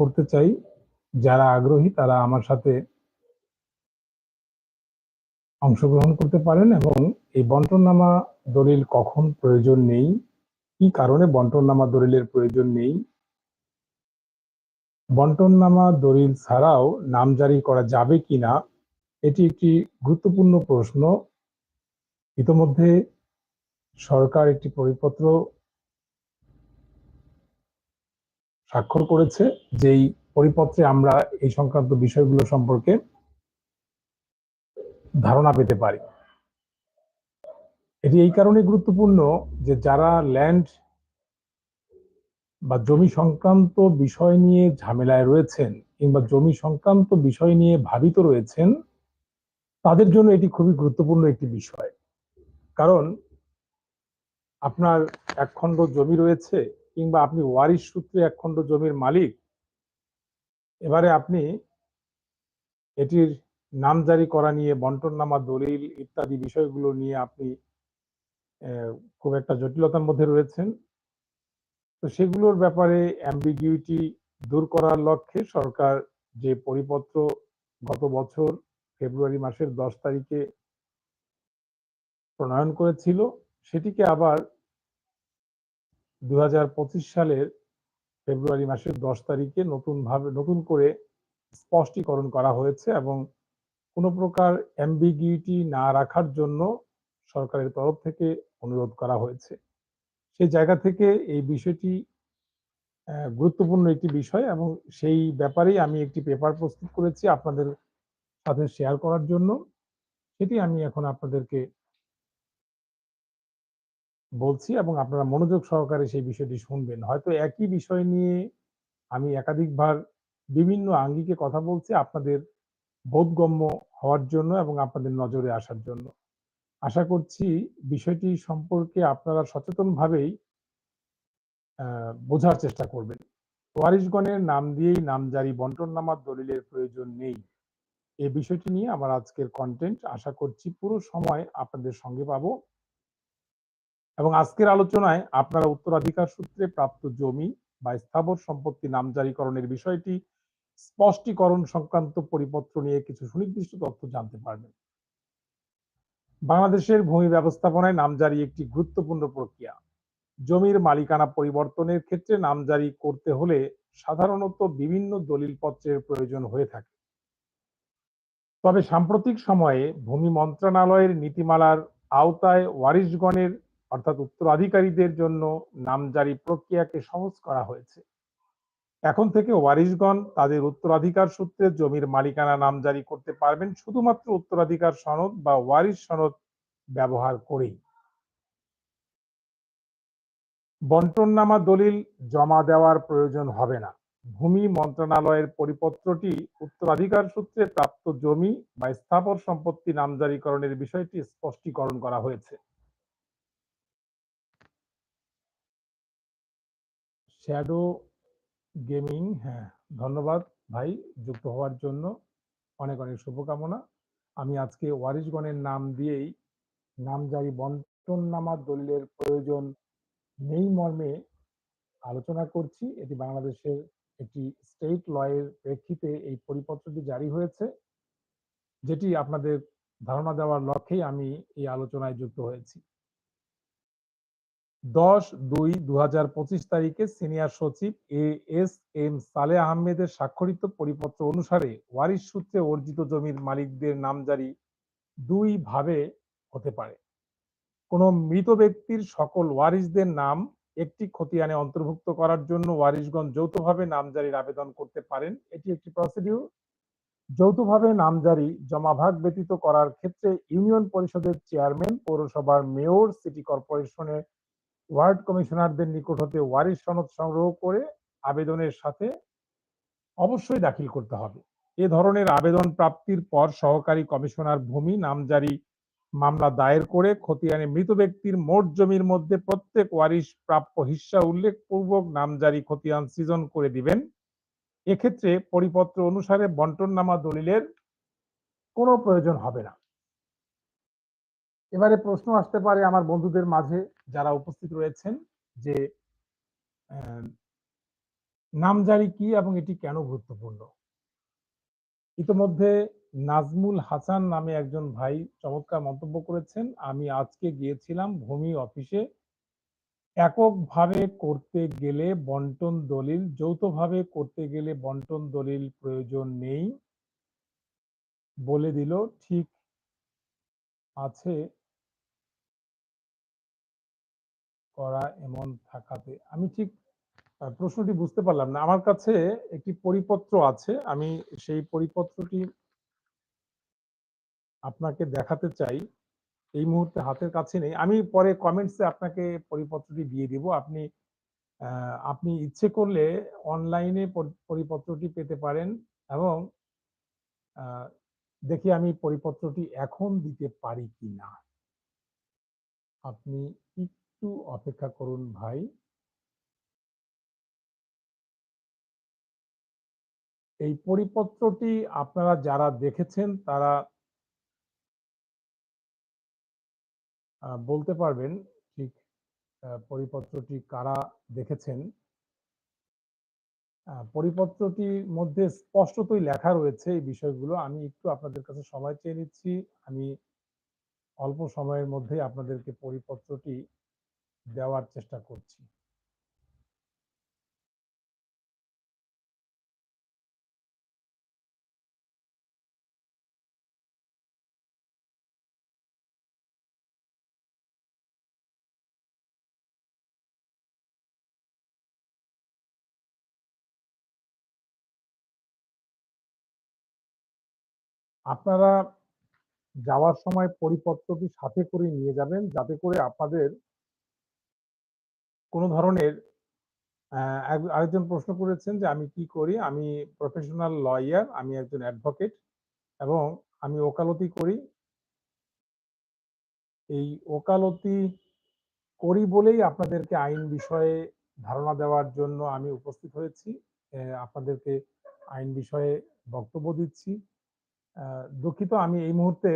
করতে চাই, যারা আগ্রহী তারা আমার সাথে অংশগ্রহণ করতে পারেন এবং এই বন্টননামা দলিল কখন প্রয়োজন নেই, কি কারণে বন্টননামা দলিলের প্রয়োজন নেই, বন্টননামা দলিল ছাড়াও নাম জারি করা যাবে কিনা, এটি একটি গুরুত্বপূর্ণ প্রশ্ন। ইতোমধ্যে সরকার একটি পরিপত্র স্বাক্ষর করেছে যেই পরিপত্রে আমরা এই সংক্রান্ত বিষয়গুলো সম্পর্কে ধারণা পেতে পারি। এটি এই কারণে গুরুত্বপূর্ণ যে যারা ল্যান্ড বা জমি সংক্রান্ত বিষয় নিয়ে ঝামেলায় রয়েছেন কিংবা জমি সংক্রান্ত বিষয় নিয়ে ভাবিত রয়েছেন, তাদের জন্য এটি খুবই গুরুত্বপূর্ণ একটি বিষয়। কারণ আপনার এক খণ্ড জমি রয়েছে কিংবা আপনি ওয়ারিশ সূত্রে এক খণ্ড জমির মালিক, এবারে আপনি এটির নাম জারি করা নিয়ে, বন্টননামা, দলিল ইত্যাদি বিষয়গুলো নিয়ে আপনি খুব একটা জটিলতার মধ্যে রয়েছেন। তো সেগুলোর ব্যাপারে অ্যাম্বিগিউটি দূর করার লক্ষ্যে সরকার যে পরিপত্র গত বছর ফেব্রুয়ারি মাসের দশ তারিখে প্রণয়ন করেছিল, সেটিকে আবার দু হাজার পঁচিশ সালের ফেব্রুয়ারি মাসের দশ তারিখে নতুন ভাবে, নতুন করে স্পষ্টীকরণ করা হয়েছে এবং কোনো প্রকার অ্যাম্বিগিউটি না রাখার জন্য সরকারের তরফ থেকে অনুরোধ করা হয়েছে। সেই জায়গা থেকে এই বিষয়টি গুরুত্বপূর্ণ একটি বিষয় এবং সেই ব্যাপারেই আমি একটি পেপার প্রস্তুত করেছি আপনাদের সাথে শেয়ার করার জন্য। সেটি আমি এখন আপনাদেরকে বলছি এবং আপনারা মনোযোগ সহকারে সেই বিষয়টি শুনবেন। হয়তো একই বিষয় নিয়ে আমি একাধিকবার বিভিন্ন আঙ্গিকে কথা বলছি আপনাদের বোধগম্য হওয়ার জন্য এবং আপনাদের নজরে আসার জন্য। আশা করছি বিষয়টি সম্পর্কে আপনারা সচেতনভাবেই বোঝার চেষ্টা করবেন। ওয়ারিশগণের নাম দিয়েই নামজারি বন্টননামার দলিলের প্রয়োজন নেই। এই বিষয়টি নিয়ে আমার আজকের কন্টেন্ট আশা করছি পুরো সময় আপনাদের সঙ্গে পাবো। এবং আজকের আলোচনায় আপনারা উত্তরাধিকার সূত্রে প্রাপ্ত জমি বা স্থাবর সম্পত্তি নামজারিকরণের বিষয়টি, স্পষ্টীকরণ সংক্রান্ত পরিপত্র নিয়ে কিছু সুনির্দিষ্ট তথ্য জানতে পারবেন। বাংলাদেশের ভূমি ব্যবস্থাপনায় নামজারি একটি গুরুত্বপূর্ণ প্রক্রিয়া। জমির মালিকানা পরিবর্তনের ক্ষেত্রে নামজারি করতে হলে সাধারণত বিভিন্ন দলিলপত্রের প্রয়োজন হয়ে থাকে। তবে সাম্প্রতিক সময়ে ভূমি মন্ত্রণালয়ের নীতিমালার আওতায় ওয়ারিশগণের অর্থাৎ উত্তরাধিকারীদের জন্য নামজারি প্রক্রিয়াকে সহজ করা হয়েছে। এখন থেকে ওয়ারিশগণ তাদের উত্তরাধিকার সূত্রে জমির মালিকানা নামজারি করতে পারবেন শুধুমাত্র উত্তরাধিকার সনদ বা ওয়ারিশ সনদ ব্যবহার করেই। বন্টননামা দলিল জমা দেওয়ার প্রয়োজন হবে না। ভূমি মন্ত্রণালয়ের পরিপত্রটি উত্তরাধিকার সূত্রে প্রাপ্ত জমি বা স্থাবর সম্পত্তি নামজারিকরণের বিষয়টি স্পষ্টীকরণ করা হয়েছে। শ্যাডো গেমিং হ্যাঁ ধন্যবাদ ভাই যুক্ত হওয়ার জন্য। অনেক অনেক শুভকামনা। আমি আজকে ওয়ারিশগণের নাম দিয়েই নামজারি বন্টননামা দলিলের প্রয়োজন নেই মর্মে আলোচনা করছি। এটি বাংলাদেশের একটি স্টেট লয়ের প্রেক্ষিতে এই পরিপত্রটি জারি হয়েছে, যেটি আপনাদের ধারণা দেওয়ার লক্ষ্যেই আমি এই আলোচনায় যুক্ত হয়েছি। দশ দুই দু তারিখে সিনিয়র সচিব এ এস এম সালে আহমেদের স্বাক্ষরিত পরিপত্র অনুসারে ওয়ারিশ সূত্রে অর্জিত জমির মালিকদের নামজারি দুই ভাবে হতে পারে। কোন মৃত ব্যক্তির সকল ওয়ারিশদের নাম একটি খতিয়ানে অন্তর্ভুক্ত করার জন্য ওয়ারিশগঞ্জ যৌথভাবে নামজারির আবেদন করতে পারেন, এটি একটি প্রসিডিউর যৌথভাবে নামজারি জমাভাগ ব্যতীত করার ক্ষেত্রে ইউনিয়ন পরিষদের চেয়ারম্যান, পৌরসভার মেয়র, সিটি কর্পোরেশনের ওয়ার্ড কমিশনারদের নিকট হতে ওয়ারিশ সনদ সংগ্রহ করে আবেদনের সাথে অবশ্যই দাখিল করতে হবে। এ ধরনের আবেদন প্রাপ্তির পর সহকারী কমিশনার ভূমি নামজারি মামলা দায়ের করে খতিয়ানে মৃত ব্যক্তির মোট জমির মধ্যে প্রত্যেক ওয়ারিশ প্রাপ্য হিস্সা উল্লেখপূর্বক নামজারি খতিয়ান সৃজন করে দিবেন। এক্ষেত্রে পরিপত্র অনুসারে বন্টননামা দলিলের কোনো প্রয়োজন হবে না। এবারে প্রশ্ন আসতে পারে আমার বন্ধুদের মাঝে। যারা উপস্থিত রয়েছেন যে নামজারি কি এবং এটি কেন গুরুত্বপূর্ণ? ইতোমধ্যে নাজমুল হাসান নামে একজন ভাই চমৎকার মন্তব্য করেছেন, আমি আজকে গিয়েছিলাম ভূমি অফিসে। এককভাবে করতে গেলে বন্টন দলিল, যৌথভাবে করতে গেলে বন্টন দলিল প্রয়োজন নেই বলে দিল। ঠিক আছে করা এমন থাকাতে আমি ঠিক প্রশ্নটি বুঝতে পারলাম না। আমার কাছে একটি পরিপত্র আছে। আমি সেই পরিপত্রটি আপনাকে দেখাতে চাই। এই মুহূর্তে হাতের কাছে নেই। আমি পরে কমেন্টসে আপনাকে পরিপত্রটি দিয়ে দিব। আপনি আপনি ইচ্ছে করলে অনলাইনে পরিপত্রটি পেতে পারেন এবং দেখি আমি পরিপত্রটি এখন দিতে পারি কি না আপনি একটু অপেক্ষা করুন ভাই। এই পরিপত্রটি আপনারা যারা দেখেছেন তারা বলতে পারবেন ঠিক পরিপত্রটি কারা দেখেছেন। পরিপত্রটির মধ্যে স্পষ্টতই লেখা রয়েছে এই বিষয়গুলো। আমি একটু আপনাদের কাছে সময় চেয়ে নিচ্ছি। আমি অল্প সময়ের মধ্যে আপনাদেরকে পরিপত্রটি দেওয়ার চেষ্টা করছি। আপনারা যাওয়ার সময় পরিপত্রটি সাথে করে নিয়ে যাবেন যাতে করে আপনাদের কোনো ধরনের আরেকজন প্রশ্ন করেছেন যে আমি কি করি? আমি প্রফেশনাল লয়ার আমি একজন অ্যাডভোকেট এবং আমি ওকালতি করি। এই ওকালতি করি বলেই আপনাদেরকে আইন বিষয়ে ধারণা দেওয়ার জন্য আমি উপস্থিত হয়েছি। আপনাদেরকে আইন বিষয়ে বক্তব্য দিচ্ছি। দুঃখিত আমি এই মুহূর্তে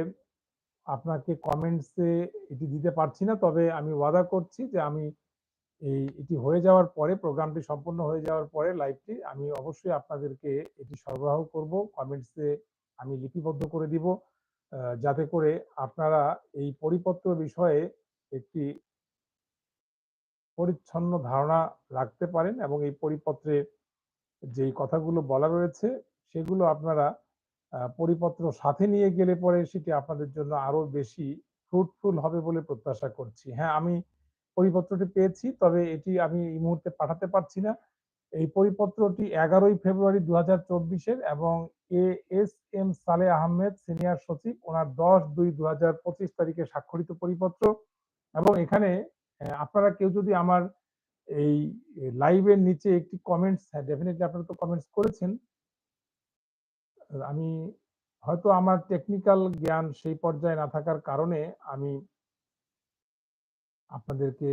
আপনাকে কমেন্টসে এটি দিতে পারছি না, তবে আমি ওয়াদা করছি যে আমি এই, এটি হয়ে যাওয়ার পরে, প্রোগ্রামটি সম্পূর্ণ হয়ে যাওয়ার পরে লাইভটি আমি অবশ্যই আপনাদেরকে এটি সরবরাহ করব। কমেন্টসে আমি লিপিবদ্ধ করে দিব। যাতে করে আপনারা এই পরিপত্র বিষয়ে একটি পরিচ্ছন্ন ধারণা রাখতে পারেন এবং এই পরিপত্রে যেই কথাগুলো বলা রয়েছে, সেগুলো আপনারা পরিপত্র সাথে নিয়ে গেলে পরে সেটি আপনাদের জন্য আরও বেশি ফ্রুটফুল হবে বলে প্রত্যাশা করছি। হ্যাঁ আমি পরিপত্রটি পেয়েছি, তবে এটি আমি এই মুহূর্তে পাঠাতে পারছি না। এই পরিপত্রটি এগারোই ফেব্রুয়ারি দু হাজার চব্বিশের এবং এ এস এম সালে আহমেদ, সিনিয়র সচিব, ওনার দশ দুই দু হাজার পঁচিশ তারিখে স্বাক্ষরিত পরিপত্র। এবং এখানে আপনারা কেউ যদি আমার এই লাইভের নিচে একটি কমেন্টস হ্যাঁ ডেফিনেটলি আপনারা তো কমেন্টস করেছেন। আমি হয়তো আমার টেকনিক্যাল জ্ঞান সেই পর্যায়ে না থাকার কারণে আমি আপনাদেরকে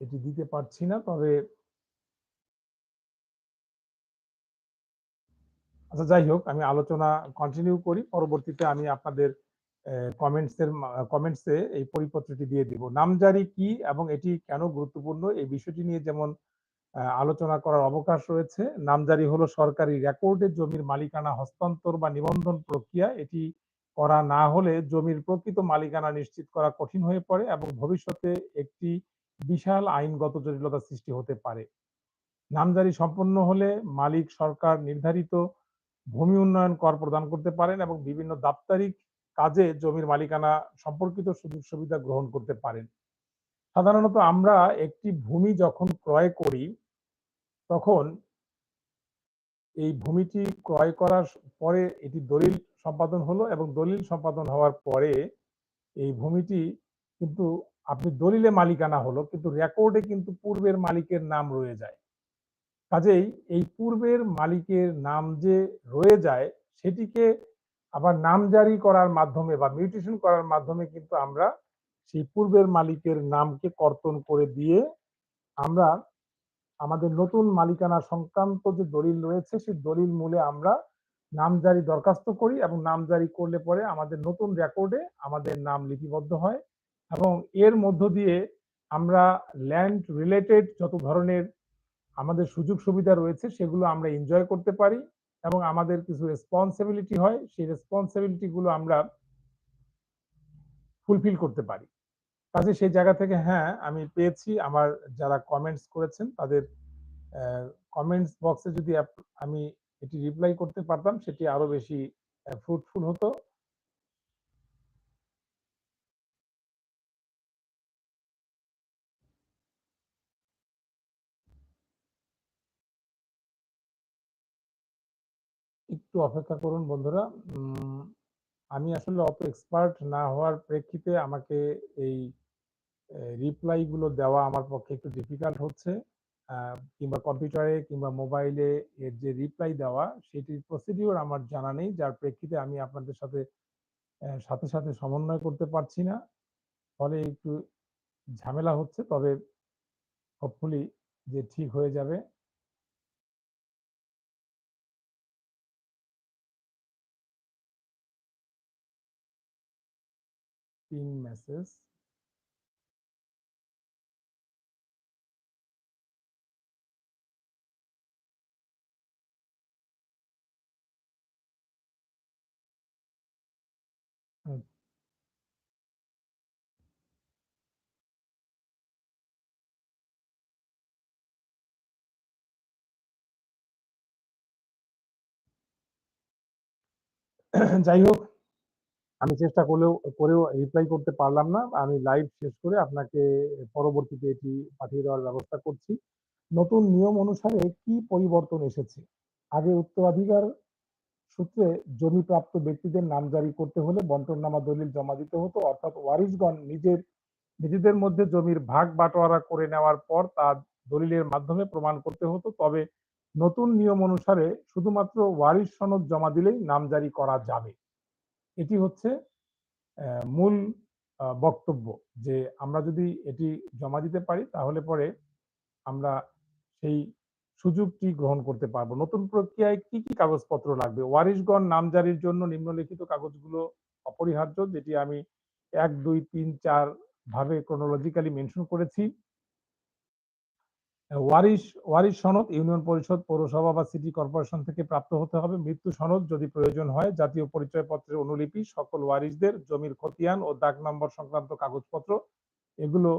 এটি দিতে পারছি না, তবে আচ্ছা যাই হোক, আমি আলোচনা কন্টিনিউ করি, পরবর্তীতে আমি আপনাদের কমেন্টসের কমেন্টসে এই পরিপত্রটি দিয়ে দিব। নামজারি কি এবং এটি কেন গুরুত্বপূর্ণ, এই বিষয়টি নিয়ে যেমন আলোচনা করার অবকাশ রয়েছে নামজারি হলো সরকারি রেকর্ডে জমির মালিকানা হস্তান্তর বা নিবন্ধন প্রক্রিয়া, এটি করা না হলে জমির প্রকৃত মালিকানা নিশ্চিত করা কঠিন হয়ে পড়ে এবং ভবিষ্যতে একটি বিশাল আইনগত জটিলতা সৃষ্টি হতে পারে। নামজারি সম্পন্ন হলে মালিক সরকার নির্ধারিত ভূমি উন্নয়ন কর প্রদান করতে পারেন এবং বিভিন্ন দাপ্তরিক কাজে জমির মালিকানা সম্পর্কিত সুযোগ সুবিধা গ্রহণ করতে পারেন। সাধারণত আমরা একটি ভূমি যখন ক্রয় করি, তখন এই ভূমিটি ক্রয় করার পরে এটি দলিল সম্পাদন হলো এবং দলিল সম্পাদন হওয়ার পরে এই ভূমিটি কিন্তু আপনি দলিলে মালিকানা হলো, কিন্তু রেকর্ডে কিন্তু পূর্বের মালিকের নাম রয়ে যায়। কাজেই এই পূর্বের মালিকের নাম যে রয়ে যায়, সেটিকে আবার নাম জারি করার মাধ্যমে বা মিউটেশন করার মাধ্যমে কিন্তু আমরা সেই পূর্বের মালিকের নামকে কর্তন করে দিয়ে আমরা আমাদের নতুন মালিকানা সংক্রান্ত যে দলিল রয়েছে, সেই দলিল মূলে আমরা নামজারি দরখাস্ত করি এবং নামজারি করলে পরে আমাদের নতুন রেকর্ডে আমাদের নাম লিপিবদ্ধ হয় এবং এর মধ্য দিয়ে আমরা ল্যান্ড রিলেটেড যত ধরনের আমাদের সুযোগ সুবিধা রয়েছে সেগুলো আমরা এনজয় করতে পারি এবং আমাদের কিছু রেসপন্সিবিলিটি হয়, সেই রেসপন্সিবিলিটি গুলো আমরা ফুলফিল করতে পারি। কাজে সেই জায়গা থেকে হ্যাঁ আমি পেয়েছি আমার যারা কমেন্টস করেছেন তাদের কমেন্টস বক্সে যদি আমি এটি রিপ্লাই করতে পারতাম, সেটি আরও বেশি ফ্রুটফুল হতো। একটু অপেক্ষা করুন বন্ধুরা। আমি আসলে অত এক্সপার্ট না হওয়ার প্রেক্ষিতে আমাকে এই রিপ্লাই গুলো দেওয়া আমার পক্ষে একটু ডিফিকাল্ট হচ্ছে। কিংবা কম্পিউটারে কিংবা মোবাইলে এর যে রিপ্লাই দেওয়া, সেটির প্রসিডিওর আমার জানা নেই। যার প্রেক্ষিতে আমি আপনাদের সাথে সাথে সাথে সমন্বয় করতে পারছি না। ফলে একটু ঝামেলা হচ্ছে, তবে হোপফুলি যে ঠিক হয়ে যাবে। message যাই হোক, আমি চেষ্টা করলেও, করেও রিপ্লাই করতে পারলাম না। আমি লাইভ শেষ করে আপনাকে পরবর্তীতে এটি পাঠিয়ে দেওয়ার ব্যবস্থা করছি। নতুন নিয়ম অনুসারে কি পরিবর্তন এসেছে? আগে উত্তরাধিকার সূত্রে জমি প্রাপ্ত ব্যক্তিদের নাম জারি করতে হলে বন্টননামা দলিল জমা দিতে হতো। অর্থাৎ ওয়ারিশগণ নিজের, নিজেদের মধ্যে জমির ভাগ বাটোয়ারা করে নেওয়ার পর তা দলিলের মাধ্যমে প্রমাণ করতে হতো। তবে নতুন নিয়ম অনুসারে শুধুমাত্র ওয়ারিশ সনদ জমা দিলেই নাম জারি করা যাবে। এটি হচ্ছে মূল বক্তব্য যে আমরা যদি এটি জমা দিতে পারি তাহলে পরে আমরা সেই সুযোগটি গ্রহণ করতে পারব। নতুন প্রক্রিয়ায় কি কি কাগজপত্র লাগবে? ওয়ারিশগণ নামজারির জন্য নিম্নলিখিত কাগজগুলো অপরিহার্য, যেটি আমি এক, দুই, তিন, চার ভাবে ক্রোনোলজিক্যালি মেনশন করেছি। ওয়ারিশ ওয়ারিশ সনদ ইউনিয়ন পরিষদ, পৌরসভা বা সিটি কর্পোরেশন থেকে প্রাপ্ত হতে হবে। মৃত্যু সনদ যদি প্রয়োজন হয়, জাতীয় পরিচয়পত্রের অনুলিপি, সকল ওয়ারিশদের জমির খতিয়ান ও দাগ নম্বর সংক্রান্ত কাগজপত্র, এগুলো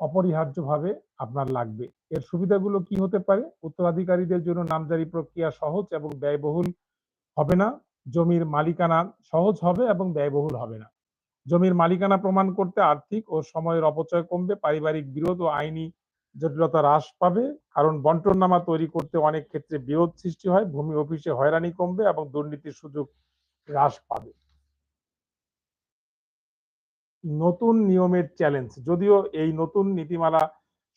অপরিহার্যভাবে আপনার লাগবে। এর সুবিধাগুলো কি হতে পারে? উত্তরাধিকারীদের জন্য নামজারি প্রক্রিয়া সহজ এবং ব্যয়বহুল হবে না। জমির মালিকানা সহজ হবে এবং ব্যয়বহুল হবে না। জমির মালিকানা প্রমাণ করতে আর্থিক ও সময়ের অপচয় কমবে। পারিবারিক বিরোধ ও আইনি জটিলতা হ্রাস পাবে, কারণ বন্টননামা তৈরি করতে অনেক ক্ষেত্রে বিরোধ সৃষ্টি হয়, ভূমি অফিসে হয়রানি কমবে এবং দুর্নীতির সুযোগ হ্রাস পাবে। নতুন নিয়মের চ্যালেঞ্জ যদিও এই নতুন নীতিমালা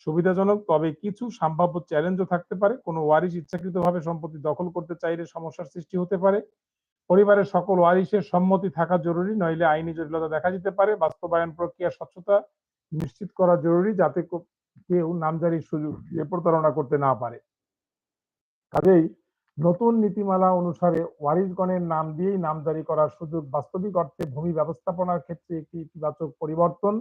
সুবিধাজনক, তবে কিছু সম্ভাব্য চ্যালেঞ্জও থাকতে পারে। কোনো ওয়ারিশ ইচ্ছাকৃতভাবে সম্পত্তি দখল করতে চাইলে সমস্যার সৃষ্টি হতে পারে। পরিবারের সকল ওয়ারিশের সম্মতি থাকা জরুরি, নইলে আইনি জটিলতা দেখা যেতে পারে। বাস্তবায়ন প্রক্রিয়া স্বচ্ছতা নিশ্চিত করা জরুরি, যাতে কেউ নামজারির সুযোগ দিয়ে প্রতারণা করতে না পারে। কাজেই নতুন নীতিমালা অনুসারে ওয়ারিশগণের নাম দিয়েই নামজারি করার সুযোগ বাস্তবিক অর্থে ভূমি ব্যবস্থাপনার ক্ষেত্রে একটি ইতিবাচক পরিবর্তন।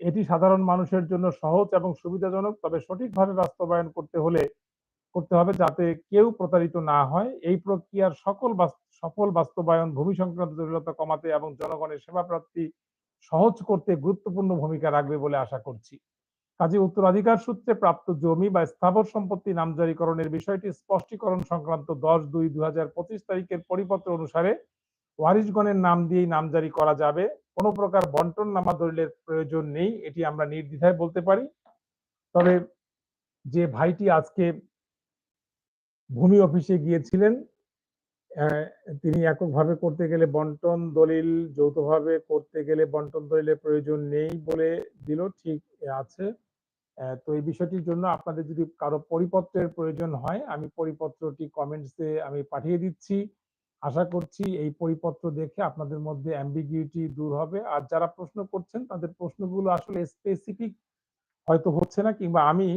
এটি সাধারণ মানুষের জন্য সহজ এবং সুবিধাজনক, তবে সঠিকভাবে বাস্তবায়ন করতে হলে, করতে হবে যাতে কেউ প্রতারিত না হয়। এই প্রক্রিয়ার সকল সফল বাস্তবায়ন ভূমি সংক্রান্ত জটিলতা কমাতে এবং জনগণের সেবা প্রাপ্তি সহজ করতে গুরুত্বপূর্ণ ভূমিকা রাখবে বলে আশা করছি। কাজে উত্তরাধিকার সূত্রে প্রাপ্ত জমি বা স্থাবর সম্পত্তি নামজারিকরণের বিষয়টি স্পষ্টীকরণ সংক্রান্ত দশ দুই দু পঁচিশ তারিখের পরিপত্র অনুসারে ওয়ারিশগণের নাম দিয়েই নামজারি করা যাবে। কোনো প্রকার বন্টন নামা দলিলের প্রয়োজন নেই, এটি আমরা নির্দ্বিধায় বলতে পারি। তবে যে ভাইটি আজকে ভূমি অফিসে গিয়েছিলেন তিনি এককভাবে করতে গেলে বন্টন দলিল, যৌথভাবে করতে গেলে বন্টন দলিলের প্রয়োজন নেই বলে দিল, ঠিক আছে। তো এই বিষয়টির জন্য আপনাদের যদি কারও পরিপত্রের প্রয়োজন হয়, আমি পরিপত্রটি কমেন্টসে আমি পাঠিয়ে দিচ্ছি। আশা করছি এই পরিপত্র দেখে আপনাদের মধ্যে অ্যাম্বিগিউটি দূর হবে। আর যারা প্রশ্ন করছেন, তাদের প্রশ্নগুলো আসলে স্পেসিফিক হয়তো হচ্ছে না কিংবা আমি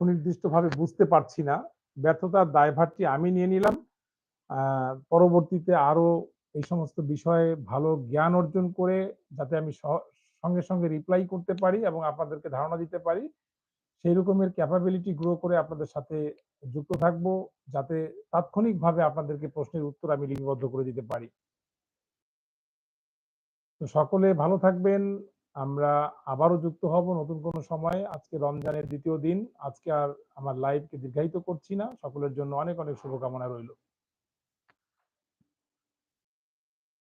সুনির্দিষ্টভাবে বুঝতে পারছি না। ব্যর্থতার দায়ভারটি আমি নিয়ে নিলাম। পরবর্তীতে আরও এই সমস্ত বিষয়ে ভালো জ্ঞান অর্জন করে যাতে আমি সঙ্গে সঙ্গে রিপ্লাই করতে পারি এবং আপনাদেরকে ধারণা দিতে পারি। সেই রকমের ক্যাপাবিলিটি গ্রো করে আপনাদের সাথে যুক্ত থাকব, যাতে তাৎক্ষণিকভাবে আপনাদেরকে প্রশ্নের উত্তর আমি লিপিবদ্ধ করে দিতে পারি। তো সকলে ভালো থাকবেন। আমরা আবারও যুক্ত হব নতুন কোনো সময়ে। আজকে রমজানের দ্বিতীয় দিন। আজকে আর আমার লাইভকে দীর্ঘায়িত করছি না। সকলের জন্য অনেক অনেক শুভকামনা রইল।